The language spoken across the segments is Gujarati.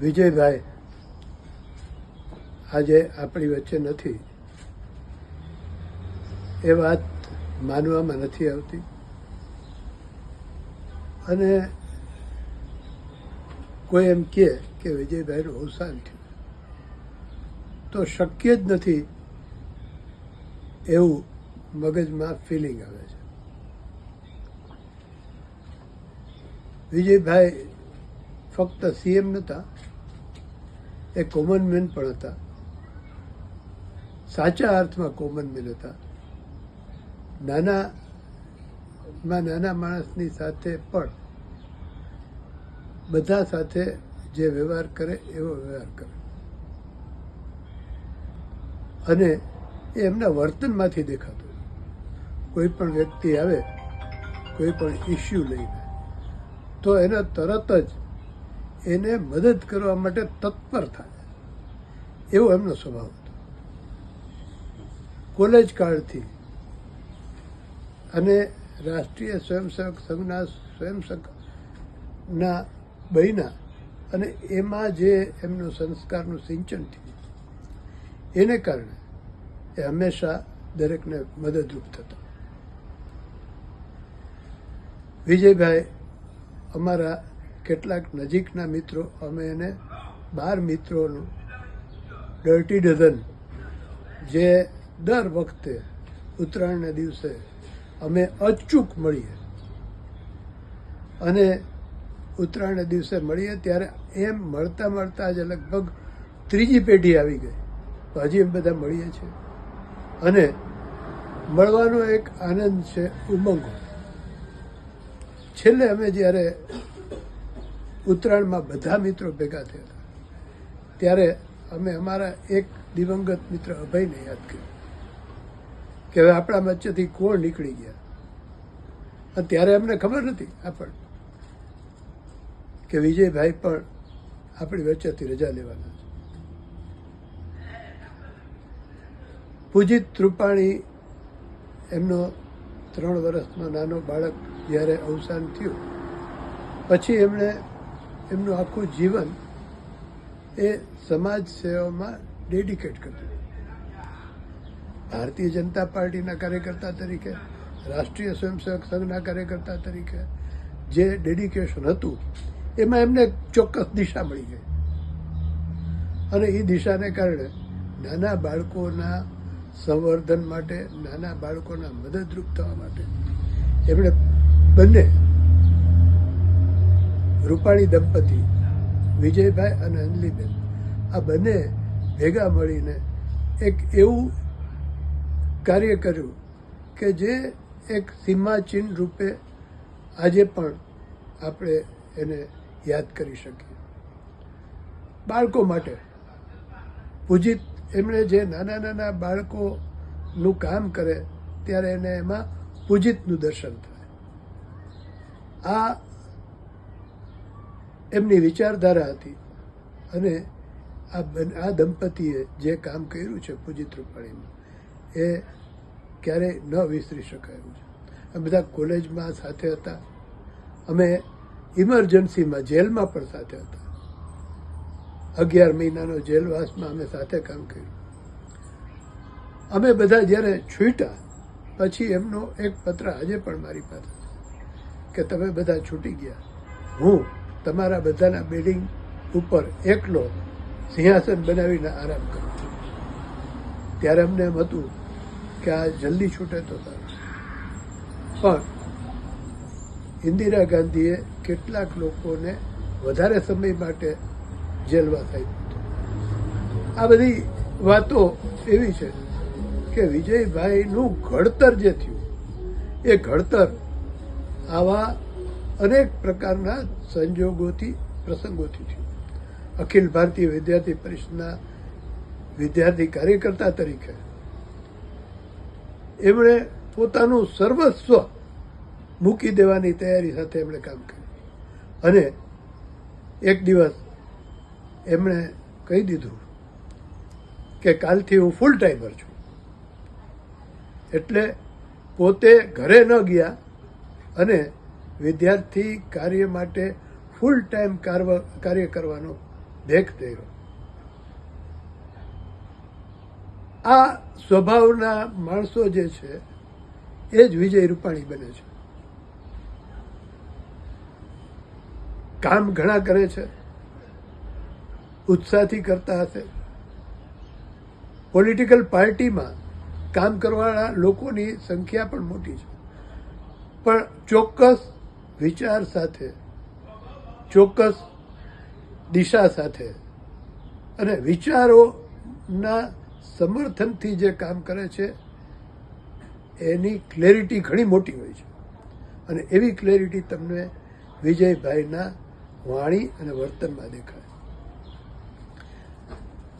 વિજયભાઈ, આજે આપણી વચ્ચે નથી. એ વાત માનવામાં નથી આવતી. અને કોઈ એમ કહે કે વિજયભાઈનું અવસાન થયું. તો શક્ય જ નથી એવું મગજમાં ફિલિંગ આવે છે. વિજયભાઈ ફક્ત સીએમ નહોતા એ કોમન મેન પણ હતા. સાચા અર્થમાં કોમન મેન હતા. નાના, માં નાના માણસની સાથે પણ બધા સાથે જે વ્યવહાર કરે, એવો વ્યવહાર કરે. અને એ એમના વર્તનમાંથી દેખાતું. કોઈ પણ વ્યક્તિ આવે, કોઈ પણ ઇસ્યુ લઈને, તો એને તરત જ એને મદદ કરવા માટે તત્પર થાય. એવો એમનો સ્વભાવ હતો. કોલેજ કાળથી અને રાષ્ટ્રીય સ્વયંસેવક સંઘના સ્વયંસેવકના બહેના અને એમાં જે એમનું સંસ્કારનું સિંચન થયું, એને કારણે એ હંમેશા દરેકને મદદરૂપ થતા. વિજયભાઈ, અમારા કેટલાક નજીકના મિત્રો, અમે એને બાર મિત્રોનું ડર્ટી ડઝન જે દર વખતે ઉત્તરાયણના દિવસે અમે અચૂક મળીએ. અને ઉત્તરાયણના દિવસે મળીએ ત્યારે એમ મળતા મળતા આજે લગભગ ત્રીજી પેઢી આવી ગઈ. હજી એમ બધા મળીએ છીએ. અને મળવાનો એક આનંદ છે ઉમંગ. છેલ્લે અમે જ્યારે ઉત્તરાયણમાં બધા મિત્રો ભેગા થયા ત્યારે અમે અમારા એક દિવંગત મિત્ર અભયને યાદ કર્યું કે હવે આપણા વચ્ચેથી કોણ નીકળી ગયા. ત્યારે અમને ખબર નથી આપણને કે વિજયભાઈ પણ આપણી વચ્ચેથી રજા લેવાના છે. પૂજિત રૂપાણી એમનો ત્રણ વર્ષનો નાનો બાળક જ્યારે અવસાન થયું, પછી એમણે એમનું આખું જીવન એ સમાજ સેવામાં ડેડિકેટ કર્યું ભારતીય જનતા પાર્ટીના કાર્યકર્તા તરીકે, રાષ્ટ્રીય સ્વયંસેવક સંઘના કાર્યકર્તા તરીકે જે ડેડિકેશન હતું, એમાં એમને ચોક્કસ દિશા મળી ગઈ. અને એ દિશાને કારણે નાના બાળકોના સંવર્ધન માટે, નાના બાળકોના મદદરૂપ થવા માટે એમણે બંને રૂપાણી દંપતી, વિજયભાઈ અને અંજલીબેન આ બંને ભેગા મળીને એક એવું કાર્ય કર્યું કે જે એક સીમાચિહ્ન રૂપે આજે પણ આપણે એને યાદ કરી શકીએ. બાળકો માટે પૂજિત એમણે જે નાના નાના બાળકોનું કામ કરે, ત્યારે એને એમાં પૂજિતનું દર્શન થાય. આ એમની વિચારધારા હતી. અને આ આ દંપતીએ જે કામ કર્યું છે પૂજિત રૂપાણીમાં એ ક્યારેય ન વિસરી શકાય છે. અમે બધા કોલેજમાં સાથે હતા. અમે ઇમરજન્સીમાં જેલમાં પણ સાથે હતા. અગિયાર મહિનાનો જેલવાસમાં અમે સાથે કામ કર્યું. અમે બધા જ્યારે છૂટ્યા પછી એમનો એક પત્ર આજે પણ મારી પાસે છે કે તમે બધા છૂટી ગયા. હું તમારા બધાના બિલ્ડિંગ ઉપર એકલો સિંહાસન બનાવીને આરામ કરો. ત્યારે અમને એમ હતું કે આ જલ્દી છૂટે તો સારું. પણ ઇન્દિરા ગાંધીએ કેટલાક લોકોને વધારે સમય માટે જેલવાસ થાય આ બધી વાતો એવી છે કે વિજયભાઈનું ઘડતર જે થયું, એ ઘડતર આવા અનેક પ્રકારના સંજોગોથી, પ્રસંગોથી થયું. અખિલ ભારતીય વિદ્યાર્થી પરિષદના વિદ્યાર્થી કાર્યકર્તા તરીકે એમણે પોતાનું સર્વસ્વ મૂકી દેવાની તૈયારી સાથે એમણે કામ કર્યું. અને એક દિવસ એમણે કહી દીધું કે કાલથી હું ફૂલ ટાઈમર છું. એટલે પોતે ઘરે ન ગયા અને વિદ્યાર્થી કાર્ય માટે ફૂલ ટાઈમ કાર્ય કરવાનો ભેગ ધર્યો આ સ્વભાવના માણસો જે છે, એ જ વિજય રૂપાણી બને છે. કામ ઘણા કરે છે, ઉત્સાહથી કરતા હશે. પોલિટિકલ પાર્ટીમાં કામ કરવાના લોકોની સંખ્યા પણ મોટી છે. પણ ચોક્કસ વિચાર સાથે, ચોક્કસ દિશા સાથે અને વિચારોના સમર્થનથી જે કામ કરે છે, એની ક્લેરિટી ઘણી મોટી હોય છે. અને એવી ક્લેરિટી તમને વિજયભાઈના વાણી અને વર્તનમાં દેખાય.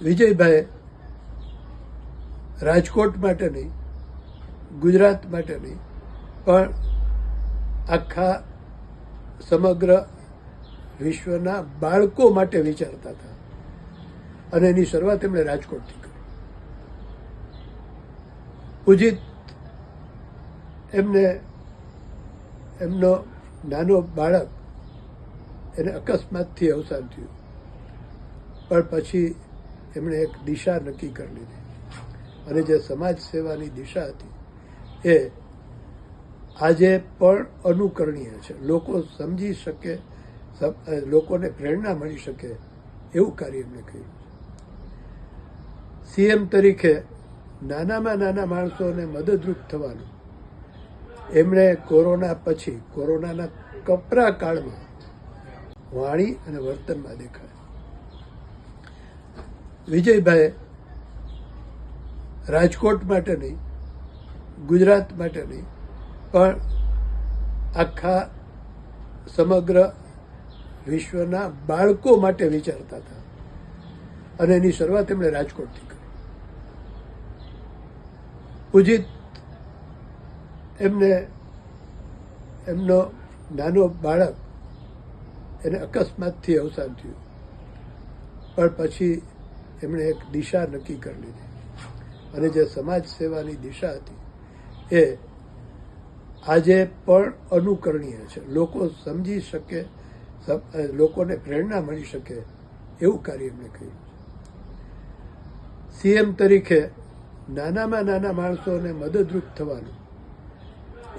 વિજયભાઈ રાજકોટ માટે નહીં, ગુજરાત માટે નહીં, પણ આખા સમગ્ર વિશ્વના બાળકો માટે વિચારતા હતા. અને એની શરૂઆત એમણે રાજકોટથી કરી. પૂજિત એમને, એમનો નાનો બાળક એને અકસ્માતથી અવસાન થયું. પણ પછી એમણે એક દિશા નક્કી કરી લીધી. અને જે સમાજ સેવાની દિશા હતી એ આજે પણ અનુકરણીય છે. લોકો સમજી શકે લોકોને પ્રેરણા મળી શકે એવું કાર્ય એમણે કર્યું સીએમ તરીકે નાનામાં નાના માણસોને મદદરૂપ થવાનું. એમણે કોરોના પછી, કોરોનાના કપરા કાળમાં વાણી અને વર્તનમાં દેખાય વિજયભાઈ રાજકોટ માટે નહીં, ગુજરાત માટે નહીં પણ આખા સમગ્ર વિશ્વના બાળકો માટે વિચારતા હતા. અને એની શરૂઆત એમણે રાજકોટથી કરી. પૂજિત એમને, એમનો નાનો બાળક એને અકસ્માતથી અવસાન થયું. પણ પછી એમણે એક દિશા નક્કી કરી લીધી. અને જે સમાજ સેવાની દિશા હતી એ આજે પણ અનુકરણીય છે. લોકો સમજી શકે લોકોને પ્રેરણા મળી શકે એવું કાર્ય એમણે કર્યું સીએમ તરીકે નાનામાં નાના માણસોને મદદરૂપ થવાનું.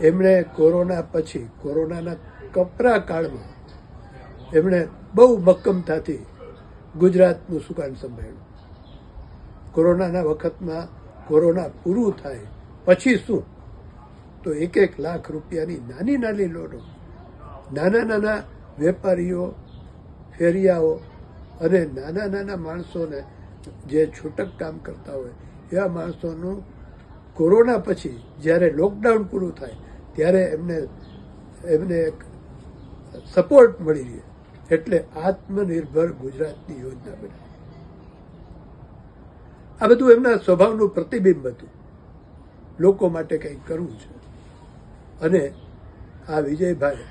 એમણે કોરોના પછી, કોરોનાના કપરા કાળમાં એમણે બહુ મક્કમતાથી ગુજરાતનું સુકાન સંભાળ્યું. કોરોનાના વખતમાં કોરોના પૂરું થાય, પછી શું? તો એક એક લાખ રૂપિયાની નાની નાની લોનો. નાના નાના વેપારીઓ, ફેરિયાઓ અને નાના નાના માણસોને જે છૂટક કામ કરતા હોય, એવા માણસોનું કોરોના પછી જ્યારે લોકડાઉન પૂરું થાય, ત્યારે એમને એમને એક સપોર્ટ મળી રહે. એટલે આત્મનિર્ભર ગુજરાતની યોજના બની. આ બધું એમના સ્વભાવનું પ્રતિબિંબ હતું. લોકો માટે કંઈક કરવું છે? અને આ વિજયભાઈ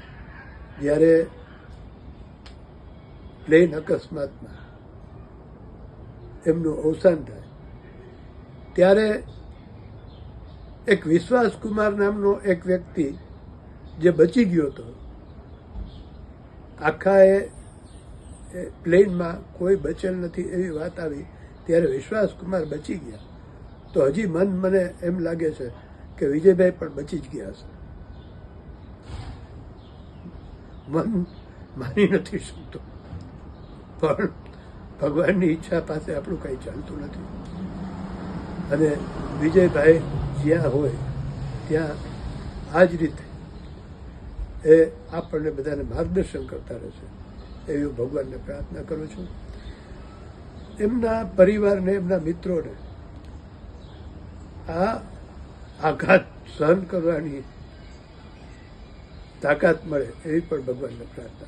જ્યારે પ્લેન અકસ્માતમાં એમનું અવસાન થાય, ત્યારે એક વિશ્વાસ કુમાર નામનો એક વ્યક્તિ જે બચી ગયો હતો, આખા એ પ્લેનમાં કોઈ બચેલ નથી એવી વાત આવી, ત્યારે વિશ્વાસ કુમાર બચી ગયા. તો હજી મન મને એમ લાગે છે કે વિજયભાઈ પણ બચી જ ગયા હશે. મન માની નથી શકતું. પણ ભગવાનની ઈચ્છા પાસે આપણું કંઈ ચાલતું નથી. અને વિજયભાઈ જ્યાં હોય, ત્યાં આ જ રીતે એ આપણને બધાને માર્ગદર્શન કરતા રહેશે એવી ભગવાનને પ્રાર્થના કરું છું. એમના પરિવારને, એમના મિત્રોને આ આઘાત સહન કરવાની તાકાત મળે એવી પણ ભગવાનને પ્રાર્થના.